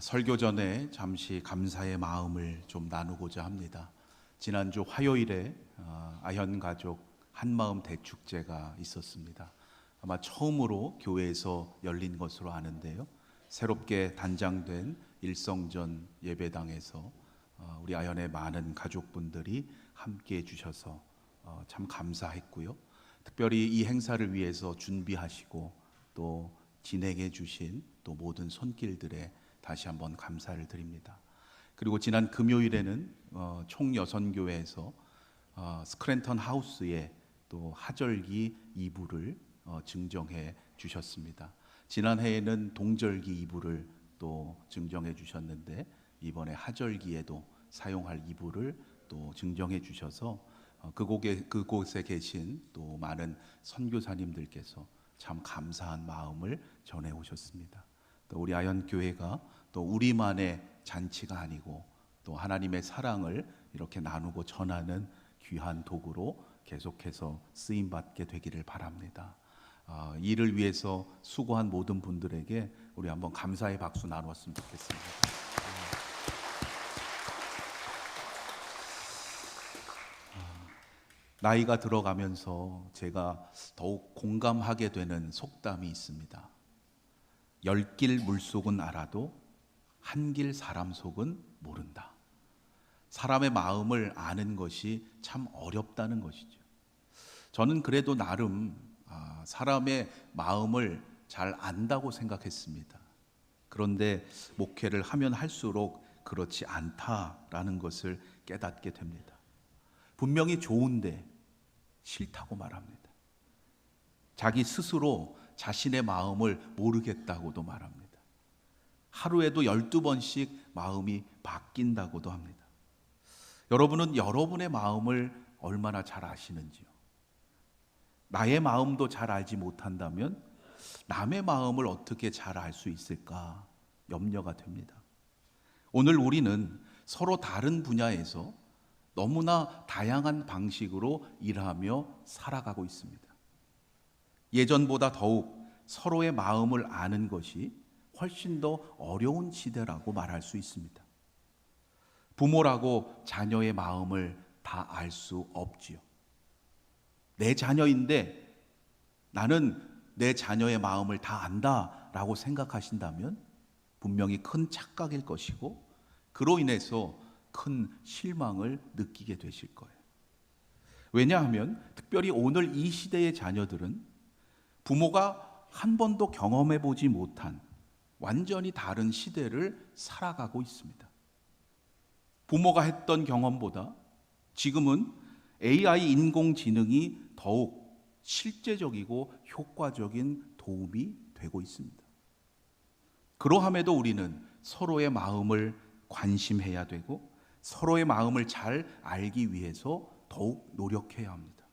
설교 전에 잠시 감사의 마음을 좀 나누고자 합니다. 지난주 화요일에 어, 아현 가족 한마음 대축제가 있었습니다. 아마 처음으로 교회에서 열린 것으로 아는데요. 새롭게 단장된 일성전 예배당에서 어, 우리 아현의 많은 가족분들이 함께 해주셔서 어, 참 감사했고요. 특별히 이 행사를 위해서 준비하시고 또 진행해 주신 또 모든 손길들에 다시 한번 감사를 드립니다. 그리고 지난 금요일에는 어, 총 여선 교회에서 어, 스크랜턴 하우스에 또 하절기 2부를 어, 증정해 주셨습니다. 지난해에는 동절기 2부를 또 증정해 주셨는데 이번에 하절기에도 사용할 2부를 또 증정해 주셔서 어, 그곳에 그곳에 계신 또 많은 선교사님들께서 참 감사한 마음을 전해 오셨습니다. 또 우리 아현 교회가 또 우리만의 잔치가 아니고 또 하나님의 사랑을 이렇게 나누고 전하는 귀한 도구로 계속해서 쓰임 받게 되기를 바랍니다. 아, 이를 위해서 수고한 모든 분들에게 우리 한번 감사의 박수 나누었으면 좋겠습니다. 나이가 들어가면서 제가 더욱 공감하게 되는 속담이 있습니다. 열길 물속은 알아도 한길 사람 속은 모른다. 사람의 마음을 아는 것이 참 어렵다는 것이죠. 저는 그래도 나름 아, 사람의 마음을 잘 안다고 생각했습니다. 그런데 목회를 하면 할수록 그렇지 않다라는 것을 깨닫게 됩니다. 분명히 좋은데 싫다고 말합니다. 자기 스스로 자신의 마음을 모르겠다고도 말합니다. 하루에도 12번씩 마음이 바뀐다고도 합니다. 여러분은 여러분의 마음을 얼마나 잘 아시는지요? 나의 마음도 잘 알지 못한다면 남의 마음을 어떻게 잘 알 수 있을까 염려가 됩니다. 오늘 우리는 서로 다른 분야에서 너무나 다양한 방식으로 일하며 살아가고 있습니다. 예전보다 더욱 서로의 마음을 아는 것이 훨씬 더 어려운 시대라고 말할 수 있습니다. 부모라고 자녀의 마음을 다 알 수 없지요. 내 자녀인데 나는 내 자녀의 마음을 다 안다라고 생각하신다면 분명히 큰 착각일 것이고 그로 인해서 큰 실망을 느끼게 되실 거예요. 왜냐하면 특별히 오늘 이 시대의 자녀들은 부모가 한 번도 경험해 보지 못한 완전히 다른 시대를 살아가고 있습니다. 부모가 했던 경험보다 지금은 AI 인공지능이 더욱 실제적이고 효과적인 도움이 되고 있습니다. 그러함에도 우리는 서로의 마음을 관심해야 되고 서로의 마음을 잘 알기 위해서 더욱 노력해야 합니다.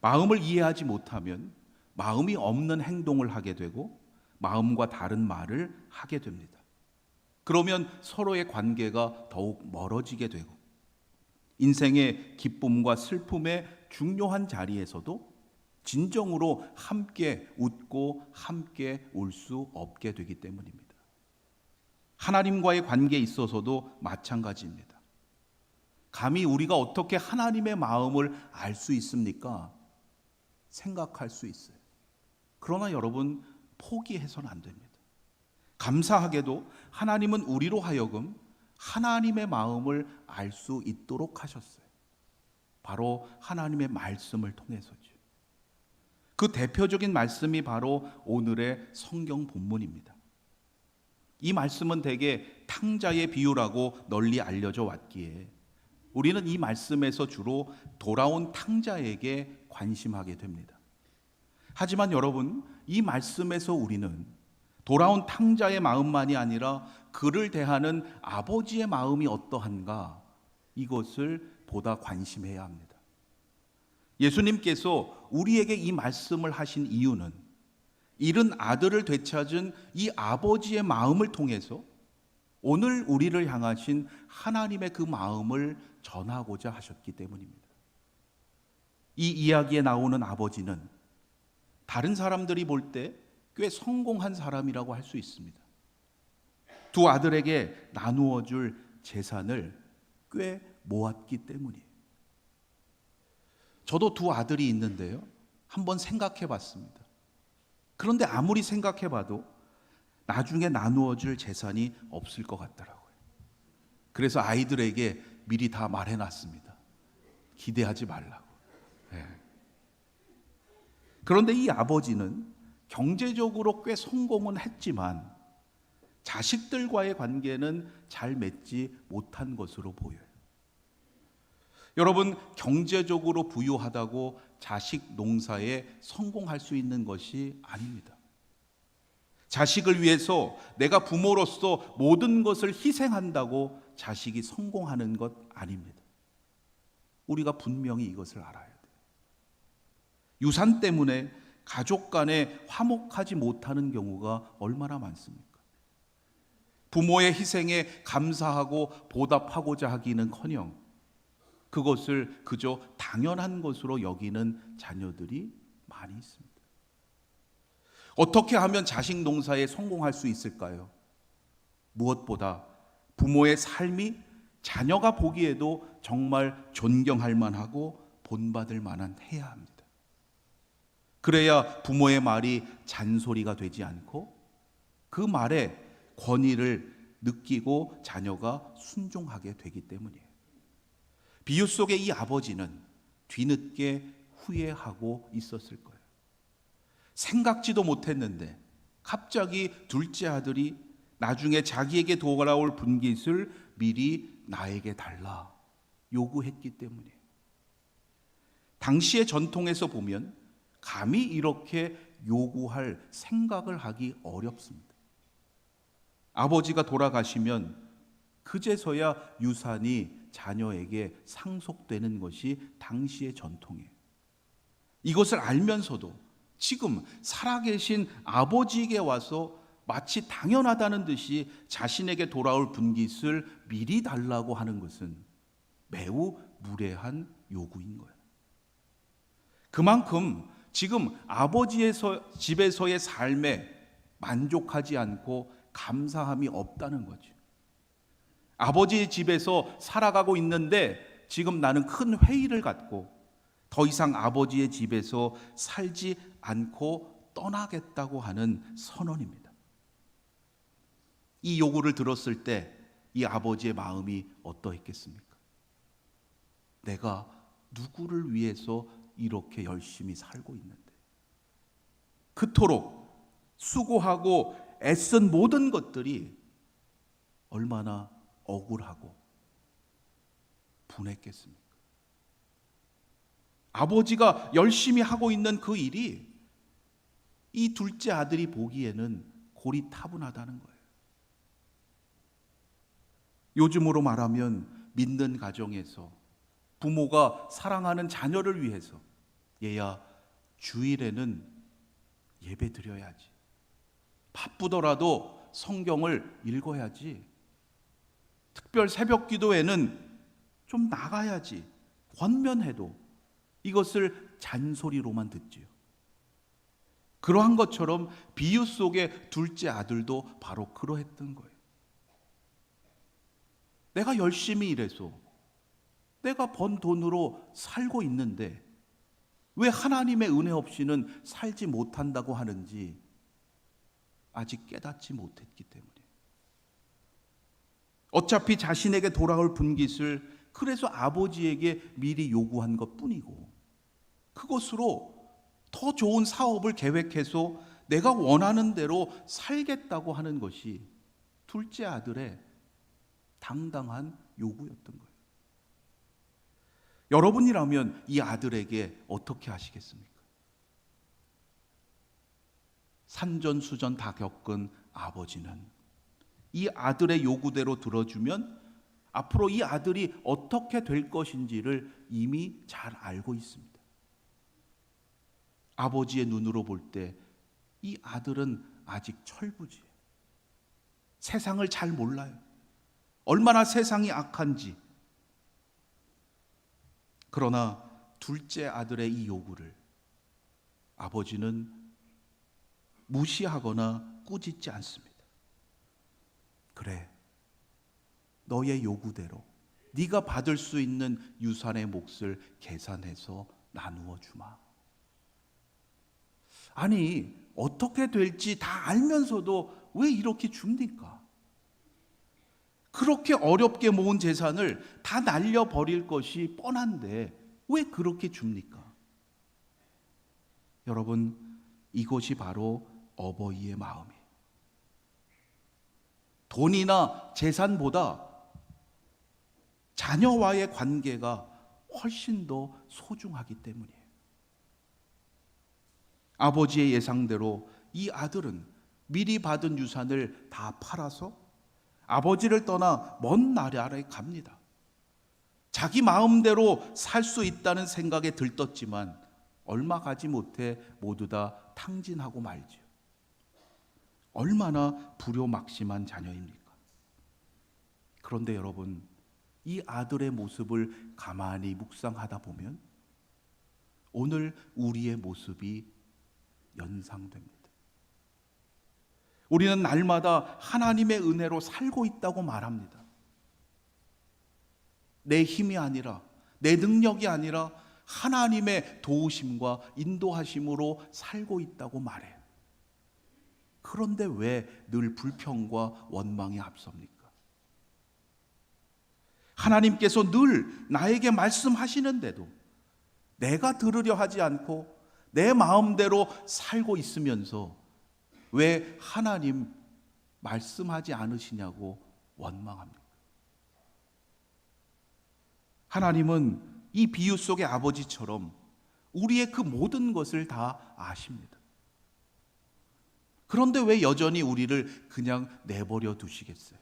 마음을 이해하지 못하면 마음이 없는 행동을 하게 되고 마음과 다른 말을 하게 됩니다. 그러면 서로의 관계가 더욱 멀어지게 되고 인생의 기쁨과 슬픔의 중요한 자리에서도 진정으로 함께 웃고 함께 울 수 없게 되기 때문입니다. 하나님과의 관계에 있어서도 마찬가지입니다. 감히 우리가 어떻게 하나님의 마음을 알 수 있습니까? 생각할 수 있어요. 그러나 여러분 포기해서는 안 됩니다. 감사하게도 하나님은 우리로 하여금 하나님의 마음을 알 수 있도록 하셨어요. 바로 하나님의 말씀을 통해서죠. 그 대표적인 말씀이 바로 오늘의 성경 본문입니다. 이 말씀은 대개 탕자의 비유라고 널리 알려져 왔기에 우리는 이 말씀에서 주로 돌아온 탕자에게 관심하게 됩니다. 하지만 여러분, 이 말씀에서 우리는 돌아온 탕자의 마음만이 아니라 그를 대하는 아버지의 마음이 어떠한가 이것을 보다 관심해야 합니다. 예수님께서 우리에게 이 말씀을 하신 이유는 잃은 아들을 되찾은 이 아버지의 마음을 통해서 오늘 우리를 향하신 하나님의 그 마음을 전하고자 하셨기 때문입니다. 이 이야기에 나오는 아버지는 다른 사람들이 볼 때 꽤 성공한 사람이라고 할 수 있습니다. 두 아들에게 나누어 줄 재산을 꽤 모았기 때문이에요. 저도 두 아들이 있는데요. 한번 생각해 봤습니다. 그런데 아무리 생각해 봐도 나중에 나누어 줄 재산이 없을 것 같더라고요. 그래서 아이들에게 미리 다 말해 놨습니다. 기대하지 말라고. 예. 그런데 이 아버지는 경제적으로 꽤 성공은 했지만 자식들과의 관계는 잘 맺지 못한 것으로 보여요. 여러분, 경제적으로 부유하다고 자식 농사에 성공할 수 있는 것이 아닙니다. 자식을 위해서 내가 부모로서 모든 것을 희생한다고 자식이 성공하는 것 아닙니다. 우리가 분명히 이것을 알아야 돼요. 유산 때문에 가족 간에 화목하지 못하는 경우가 얼마나 많습니까? 부모의 희생에 감사하고 보답하고자 하기는 커녕 그것을 그저 당연한 것으로 여기는 자녀들이 많이 있습니다. 어떻게 하면 자식 농사에 성공할 수 있을까요? 무엇보다 부모의 삶이 자녀가 보기에도 정말 존경할 만하고 본받을 만한 해야 합니다. 그래야 부모의 말이 잔소리가 되지 않고 그 말에 권위를 느끼고 자녀가 순종하게 되기 때문이에요. 비유 속의 이 아버지는 뒤늦게 후회하고 있었을 거예요. 생각지도 못했는데 갑자기 둘째 아들이 나중에 자기에게 돌아올 분깃을 미리 나에게 달라 요구했기 때문이에요. 당시의 전통에서 보면 감히 이렇게 요구할 생각을 하기 어렵습니다. 아버지가 돌아가시면 그제서야 유산이 자녀에게 상속되는 것이 당시의 전통이에요. 이것을 알면서도 지금 살아계신 아버지에게 와서 마치 당연하다는 듯이 자신에게 돌아올 분깃을 미리 달라고 하는 것은 매우 무례한 요구인 거예요. 그만큼 지금 아버지의 집에서의 삶에 만족하지 않고 감사함이 없다는 거죠. 아버지의 집에서 살아가고 있는데 지금 나는 큰 회의를 갖고 더 이상 아버지의 집에서 살지 않고 떠나겠다고 하는 선언입니다. 이 요구를 들었을 때 이 아버지의 마음이 어떠했겠습니까? 내가 누구를 위해서 이렇게 열심히 살고 있는데 그토록 수고하고 애쓴 모든 것들이 얼마나 억울하고 분했겠습니까? 아버지가 열심히 하고 있는 그 일이 이 둘째 아들이 보기에는 고리타분하다는 거예요. 요즘으로 말하면 믿는 가정에서 부모가 사랑하는 자녀를 위해서 얘야 주일에는 예배 드려야지. 바쁘더라도 성경을 읽어야지. 특별 새벽 기도에는 좀 나가야지. 권면해도 이것을 잔소리로만 듣지요. 그러한 것처럼 비유 속의 둘째 아들도 바로 그러했던 거예요. 내가 열심히 일해서 내가 번 돈으로 살고 있는데 왜 하나님의 은혜 없이는 살지 못한다고 하는지 아직 깨닫지 못했기 때문에. 어차피 자신에게 돌아올 분깃을 그래서 아버지에게 미리 요구한 것 뿐이고, 그것으로 더 좋은 사업을 계획해서 내가 원하는 대로 살겠다고 하는 것이 둘째 아들의 당당한 요구였던 거예요. 여러분이라면 이 아들에게 어떻게 하시겠습니까? 산전수전 다 겪은 아버지는 이 아들의 요구대로 들어주면 앞으로 이 아들이 어떻게 될 것인지를 이미 잘 알고 있습니다. 아버지의 눈으로 볼 때 이 아들은 아직 철부지예요. 세상을 잘 몰라요. 얼마나 세상이 악한지. 그러나 둘째 아들의 이 요구를 아버지는 무시하거나 꾸짖지 않습니다. 그래. 너의 요구대로 네가 받을 수 있는 유산의 몫을 계산해서 나누어 주마. 아니, 어떻게 될지 다 알면서도 왜 이렇게 줍니까? 그렇게 어렵게 모은 재산을 다 날려버릴 것이 뻔한데 왜 그렇게 줍니까? 여러분, 이것이 바로 어버이의 마음이에요. 돈이나 재산보다 자녀와의 관계가 훨씬 더 소중하기 때문이에요. 아버지의 예상대로 이 아들은 미리 받은 유산을 다 팔아서 아버지를 떠나 먼 나라에 갑니다. 자기 마음대로 살 수 있다는 생각에 들떴지만 얼마 가지 못해 모두 다 탕진하고 말지요. 얼마나 불효막심한 자녀입니까? 그런데 여러분, 이 아들의 모습을 가만히 묵상하다 보면 오늘 우리의 모습이 연상됩니다. 우리는 날마다 하나님의 은혜로 살고 있다고 말합니다. 내 힘이 아니라, 내 능력이 아니라 하나님의 도우심과 인도하심으로 살고 있다고 말해요. 그런데 왜 늘 불평과 원망이 앞섭니까? 하나님께서 늘 나에게 말씀하시는데도 내가 들으려 하지 않고 내 마음대로 살고 있으면서 왜 하나님 말씀하지 않으시냐고 원망합니까? 하나님은 이 비유 속의 아버지처럼 우리의 그 모든 것을 다 아십니다. 그런데 왜 여전히 우리를 그냥 내버려 두시겠어요?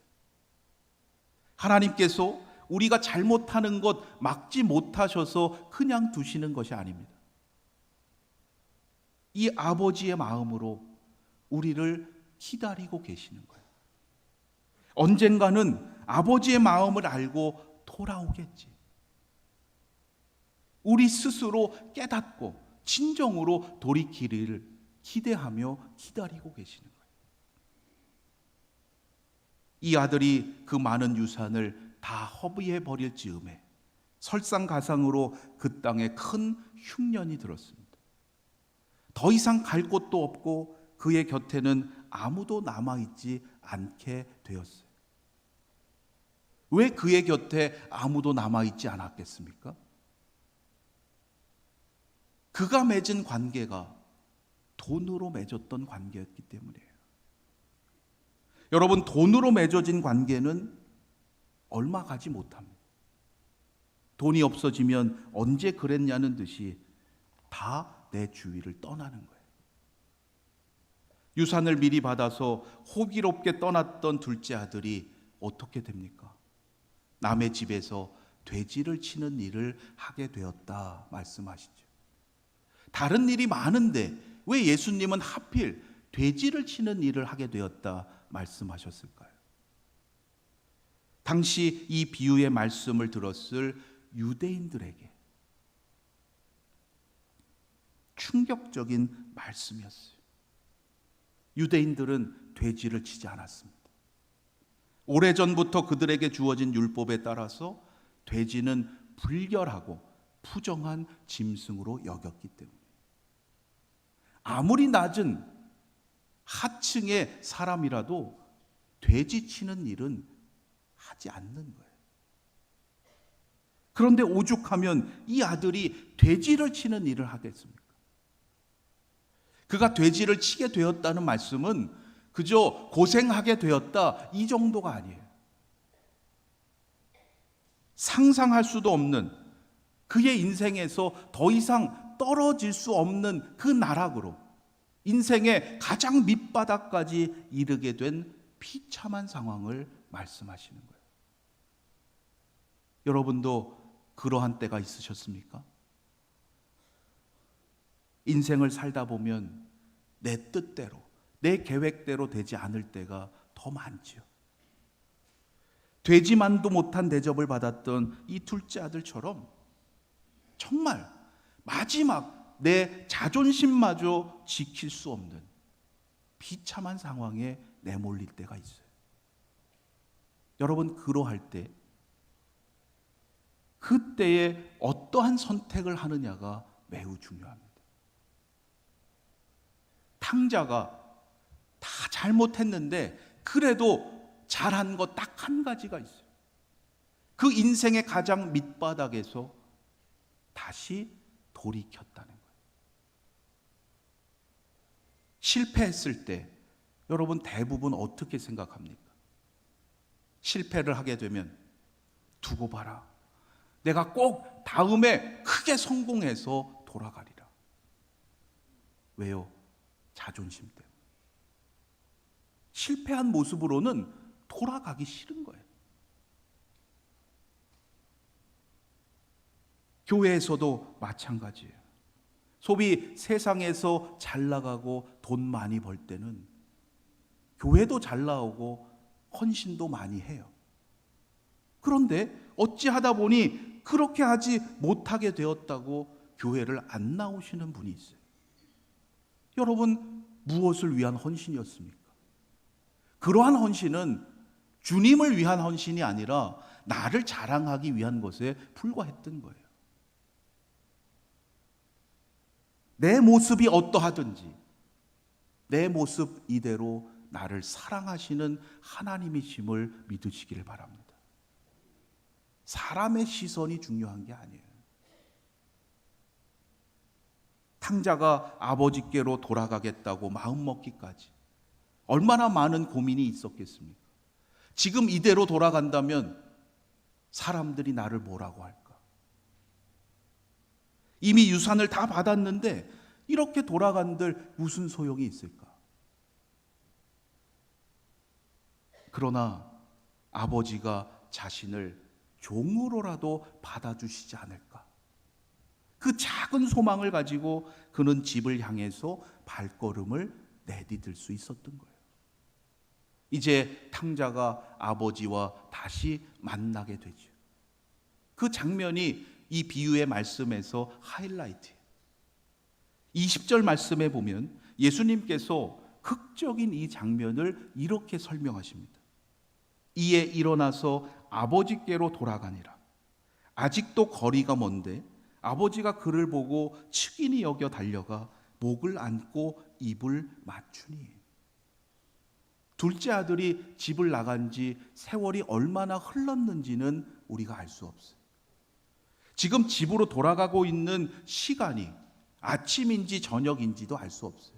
하나님께서 우리가 잘못하는 것 막지 못하셔서 그냥 두시는 것이 아닙니다. 이 아버지의 마음으로 우리를 기다리고 계시는 거예요. 언젠가는 아버지의 마음을 알고 돌아오겠지. 우리 스스로 깨닫고 진정으로 돌이키기를 기대하며 기다리고 계시는 거예요. 이 아들이 그 많은 유산을 다 허비해 버릴 즈음에 설상가상으로 그 땅에 큰 흉년이 들었습니다. 더 이상 갈 곳도 없고 그의 곁에는 아무도 남아 있지 않게 되었어요. 왜 그의 곁에 아무도 남아 있지 않았겠습니까? 그가 맺은 관계가 돈으로 맺었던 관계였기 때문이에요. 여러분, 돈으로 맺어진 관계는 얼마 가지 못합니다. 돈이 없어지면 언제 그랬냐는 듯이 다 내 주위를 떠나는 거예요. 유산을 미리 받아서 호기롭게 떠났던 둘째 아들이 어떻게 됩니까? 남의 집에서 돼지를 치는 일을 하게 되었다 말씀하시죠. 다른 일이 많은데 왜 예수님은 하필 돼지를 치는 일을 하게 되었다 말씀하셨을까요? 당시 이 비유의 말씀을 들었을 유대인들에게 충격적인 말씀이었어요. 유대인들은 돼지를 치지 않았습니다. 오래전부터 그들에게 주어진 율법에 따라서 돼지는 불결하고 부정한 짐승으로 여겼기 때문에 아무리 낮은 하층의 사람이라도 돼지 치는 일은 하지 않는 거예요. 그런데 오죽하면 이 아들이 돼지를 치는 일을 하겠습니까? 그가 돼지를 치게 되었다는 말씀은 그저 고생하게 되었다 이 정도가 아니에요. 상상할 수도 없는 그의 인생에서 더 이상 떨어질 수 없는 그 나락으로 인생의 가장 밑바닥까지 이르게 된 비참한 상황을 말씀하시는 거예요. 여러분도 그러한 때가 있으셨습니까? 인생을 살다 보면 내 뜻대로, 내 계획대로 되지 않을 때가 더 많지요. 되지만도 못한 대접을 받았던 이 둘째 아들처럼 정말 마지막 내 자존심마저 지킬 수 없는 비참한 상황에 내몰릴 때가 있어요. 여러분 그러할 때 그때에 어떠한 선택을 하느냐가 매우 중요합니다. 탕자가 다 잘못했는데 그래도 잘한 것딱한 가지가 있어요. 그 인생의 가장 밑바닥에서 다시 돌이켰다는 거예요. 실패했을 때 여러분 대부분 어떻게 생각합니까? 실패를 하게 되면 두고 봐라. 내가 꼭 다음에 크게 성공해서 돌아가리라. 왜요? 자존심 때문에. 실패한 모습으로는 돌아가기 싫은 거예요. 교회에서도 마찬가지예요. 소비 세상에서 잘 나가고 돈 많이 벌 때는 교회도 잘 나오고 헌신도 많이 해요. 그런데 어찌 하다 보니 그렇게 하지 못하게 되었다고 교회를 안 나오시는 분이 있어요. 여러분, 무엇을 위한 헌신이었습니까? 그러한 헌신은 주님을 위한 헌신이 아니라 나를 자랑하기 위한 것에 불과했던 거예요. 내 모습이 어떠하든지 내 모습 이대로 나를 사랑하시는 하나님이심을 믿으시기를 바랍니다. 사람의 시선이 중요한 게 아니에요. 탕자가 아버지께로 돌아가겠다고 마음먹기까지 얼마나 많은 고민이 있었겠습니까? 지금 이대로 돌아간다면 사람들이 나를 뭐라고 할까? 이미 유산을 다 받았는데 이렇게 돌아간들 무슨 소용이 있을까? 그러나 아버지가 자신을 종으로라도 받아주시지 않을까? 그 작은 소망을 가지고 그는 집을 향해서 발걸음을 내디딜 수 있었던 거예요. 이제 탕자가 아버지와 다시 만나게 되죠. 그 장면이 이 비유의 말씀에서 하이라이트예요. 20절 말씀에 보면 예수님께서 극적인 이 장면을 이렇게 설명하십니다. 이에 일어나서 아버지께로 돌아가니라. 아직도 거리가 먼데 아버지가 그를 보고 측인이 여겨 달려가 목을 안고 입을 맞추니. 둘째 아들이 집을 나간 지 세월이 얼마나 흘렀는지는 우리가 알 수 없어요. 지금 집으로 돌아가고 있는 시간이 아침인지 저녁인지도 알 수 없어요.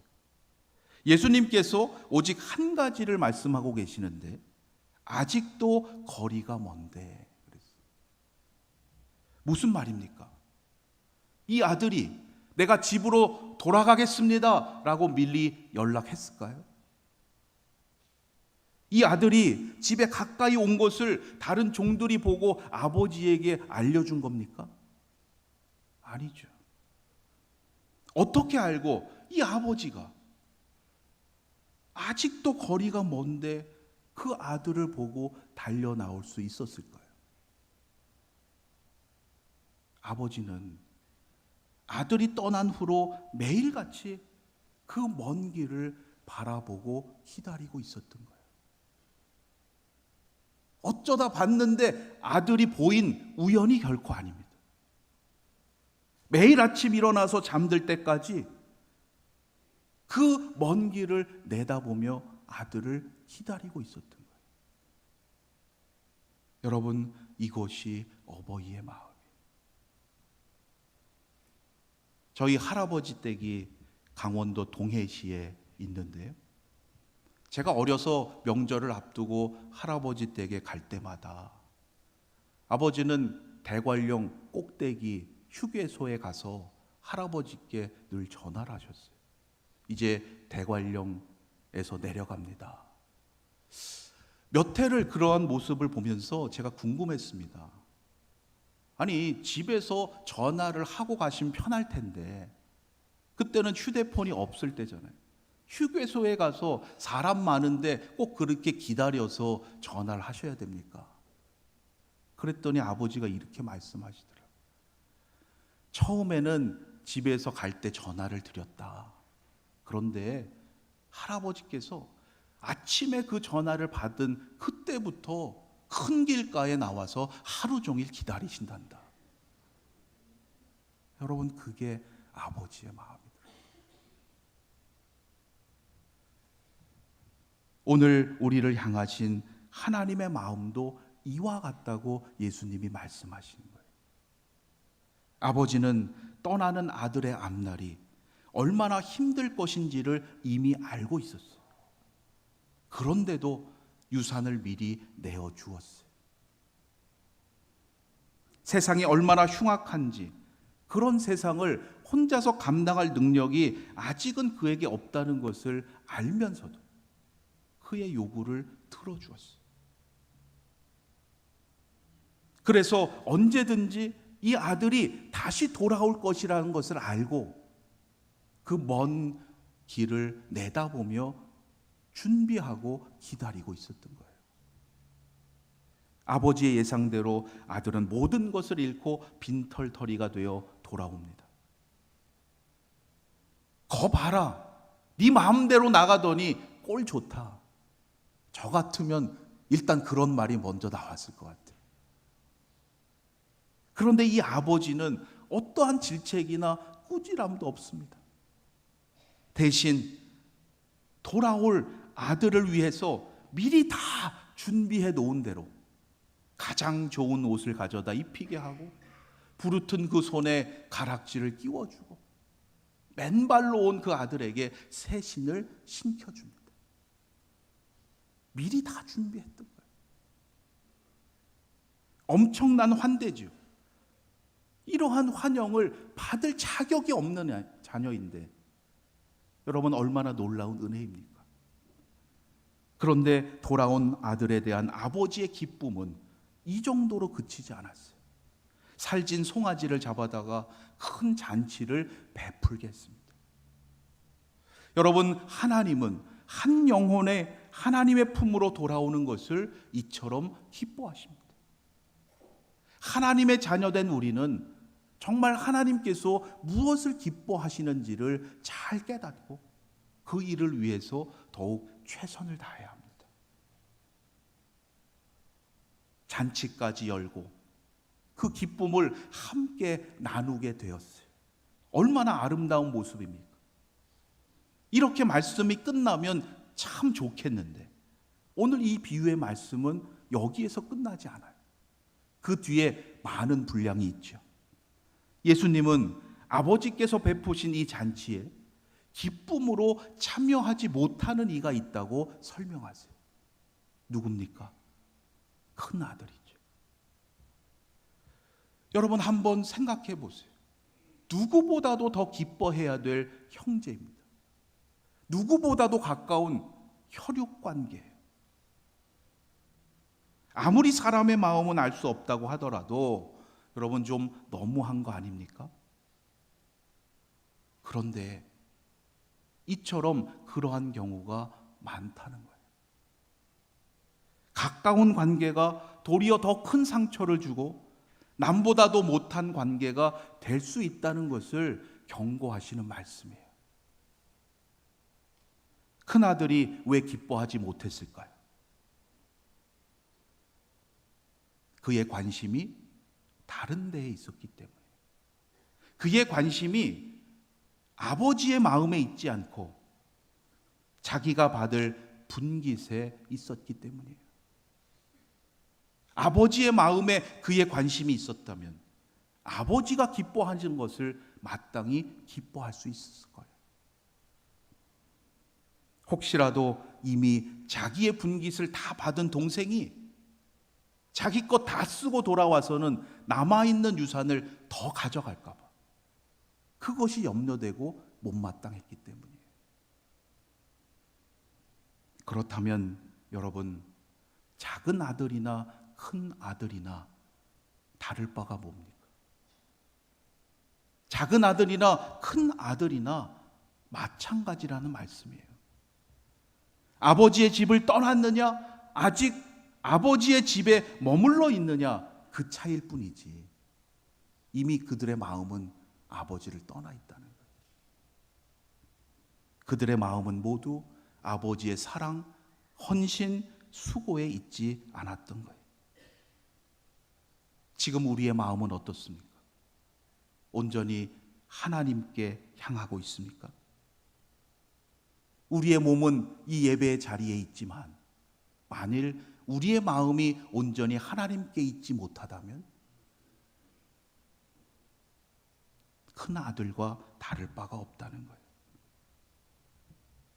예수님께서 오직 한 가지를 말씀하고 계시는데 아직도 거리가 먼데 그랬어요. 무슨 말입니까? 이 아들이 내가 집으로 돌아가겠습니다 라고 밀리 연락했을까요? 이 아들이 집에 가까이 온 것을 다른 종들이 보고 아버지에게 알려준 겁니까? 아니죠. 어떻게 알고 이 아버지가 아직도 거리가 먼데 그 아들을 보고 달려 나올 수 있었을까요? 아버지는 아들이 떠난 후로 매일같이 그 먼 길을 바라보고 기다리고 있었던 거예요. 어쩌다 봤는데 아들이 보인 우연이 결코 아닙니다. 매일 아침 일어나서 잠들 때까지 그 먼 길을 내다보며 아들을 기다리고 있었던 거예요. 여러분, 이것이 어버이의 마음이에요. 저희 할아버지 댁이 강원도 동해시에 있는데요. 제가 어려서 명절을 앞두고 할아버지 댁에 갈 때마다 아버지는 대관령 꼭대기 휴게소에 가서 할아버지께 늘 전화를 하셨어요. 이제 대관령에서 내려갑니다. 몇 해를 그러한 모습을 보면서 제가 궁금했습니다. 아니, 집에서 전화를 하고 가시면 편할 텐데, 그때는 휴대폰이 없을 때잖아요. 휴게소에 가서 사람 많은데 꼭 그렇게 기다려서 전화를 하셔야 됩니까? 그랬더니 아버지가 이렇게 말씀하시더라고요. 처음에는 집에서 갈 때 전화를 드렸다. 그런데 할아버지께서 아침에 그 전화를 받은 그때부터 큰 길가에 나와서 하루 종일 기다리신단다. 여러분 그게 아버지의 마음이다. 오늘 우리를 향하신 하나님의 마음도 이와 같다고 예수님이 말씀하시는 거예요. 아버지는 떠나는 아들의 앞날이 얼마나 힘들 것인지를 이미 알고 있었어요. 그런데도 유산을 미리 내어 주었어요. 세상이 얼마나 흉악한지 그런 세상을 혼자서 감당할 능력이 아직은 그에게 없다는 것을 알면서도 그의 요구를 들어주었어요. 그래서 언제든지 이 아들이 다시 돌아올 것이라는 것을 알고 그 먼 길을 내다보며 준비하고 기다리고 있었던 거예요. 아버지의 예상대로 아들은 모든 것을 잃고 빈털터리가 되어 돌아옵니다. 거 봐라. 네 마음대로 나가더니 꼴 좋다. 저 같으면 일단 그런 말이 먼저 나왔을 것 같아요. 그런데 이 아버지는 어떠한 질책이나 꾸지람도 없습니다. 대신 돌아올 아들을 위해서 미리 다 준비해 놓은 대로 가장 좋은 옷을 가져다 입히게 하고 부르튼 그 손에 가락지를 끼워주고 맨발로 온 그 아들에게 새 신을 신겨줍니다. 미리 다 준비했던 거예요. 엄청난 환대죠. 이러한 환영을 받을 자격이 없는 자녀인데 여러분 얼마나 놀라운 은혜입니까? 그런데 돌아온 아들에 대한 아버지의 기쁨은 이 정도로 그치지 않았어요. 살진 송아지를 잡아다가 큰 잔치를 베풀게 했습니다. 여러분, 하나님은 한 영혼의 하나님의 품으로 돌아오는 것을 이처럼 기뻐하십니다. 하나님의 자녀된 우리는 정말 하나님께서 무엇을 기뻐하시는지를 잘 깨닫고 그 일을 위해서 더욱 최선을 다해야 합니다. 잔치까지 열고 그 기쁨을 함께 나누게 되었어요. 얼마나 아름다운 모습입니까? 이렇게 말씀이 끝나면 참 좋겠는데 오늘 이 비유의 말씀은 여기에서 끝나지 않아요. 그 뒤에 많은 분량이 있죠. 예수님은 아버지께서 베푸신 이 잔치에 기쁨으로 참여하지 못하는 이가 있다고 설명하세요. 누굽니까? 큰 아들이죠. 여러분 한번 생각해 보세요. 누구보다도 더 기뻐해야 될 형제입니다. 누구보다도 가까운 혈육 관계예요. 아무리 사람의 마음은 알 수 없다고 하더라도 여러분 좀 너무한 거 아닙니까? 그런데 이처럼 그러한 경우가 많다는 거예요. 가까운 관계가 도리어 더 큰 상처를 주고 남보다도 못한 관계가 될 수 있다는 것을 경고하시는 말씀이에요. 큰 아들이 왜 기뻐하지 못했을까요? 그의 관심이 다른 데에 있었기 때문에. 그의 관심이 아버지의 마음에 있지 않고 자기가 받을 분깃에 있었기 때문이에요. 아버지의 마음에 그의 관심이 있었다면 아버지가 기뻐하는 것을 마땅히 기뻐할 수 있었을 거예요. 혹시라도 이미 자기의 분깃을 다 받은 동생이 자기 것 다 쓰고 돌아와서는 남아있는 유산을 더 가져갈까봐. 그것이 염려되고 못마땅했기 때문이에요. 그렇다면 여러분, 작은 아들이나 큰 아들이나 다를 바가 뭡니까? 작은 아들이나 큰 아들이나 마찬가지라는 말씀이에요. 아버지의 집을 떠났느냐? 아직 아버지의 집에 머물러 있느냐? 그 차이일 뿐이지. 이미 그들의 마음은 아버지를 떠나 있다는 거예요. 그들의 마음은 모두 아버지의 사랑, 헌신, 수고에 있지 않았던 거예요. 지금 우리의 마음은 어떻습니까? 온전히 하나님께 향하고 있습니까? 우리의 몸은 이 예배의 자리에 있지만 만일 우리의 마음이 온전히 하나님께 있지 못하다면 큰 아들과 다를 바가 없다는 거예요.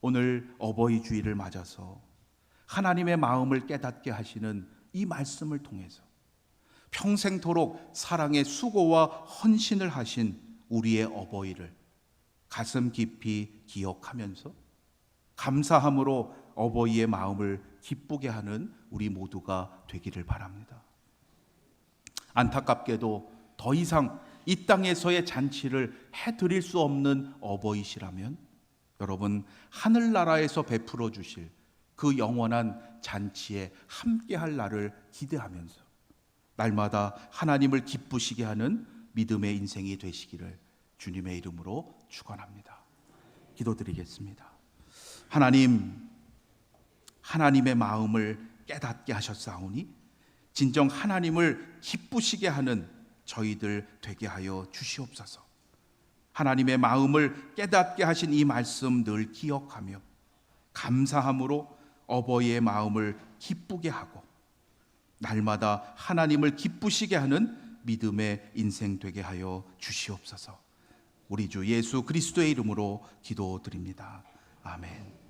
오늘 어버이 주일을 맞아서 하나님의 마음을 깨닫게 하시는 이 말씀을 통해서 평생토록 사랑의 수고와 헌신을 하신 우리의 어버이를 가슴 깊이 기억하면서 감사함으로 어버이의 마음을 기쁘게 하는 우리 모두가 되기를 바랍니다. 안타깝게도 더 이상 이 땅에서의 잔치를 해드릴 수 없는 어버이시라면 여러분 하늘나라에서 베풀어 주실 그 영원한 잔치에 함께할 날을 기대하면서 날마다 하나님을 기쁘시게 하는 믿음의 인생이 되시기를 주님의 이름으로 축원합니다. 기도드리겠습니다. 하나님 하나님의 마음을 깨닫게 하셨사오니 진정 하나님을 기쁘시게 하는 저희들 되게 하여 주시옵소서. 하나님의 마음을 깨닫게 하신 이 말씀 늘 기억하며 감사함으로 어버이의 마음을 기쁘게 하고 날마다 하나님을 기쁘시게 하는 믿음의 인생 되게 하여 주시옵소서. 우리 주 예수 그리스도의 이름으로 기도드립니다. 아멘.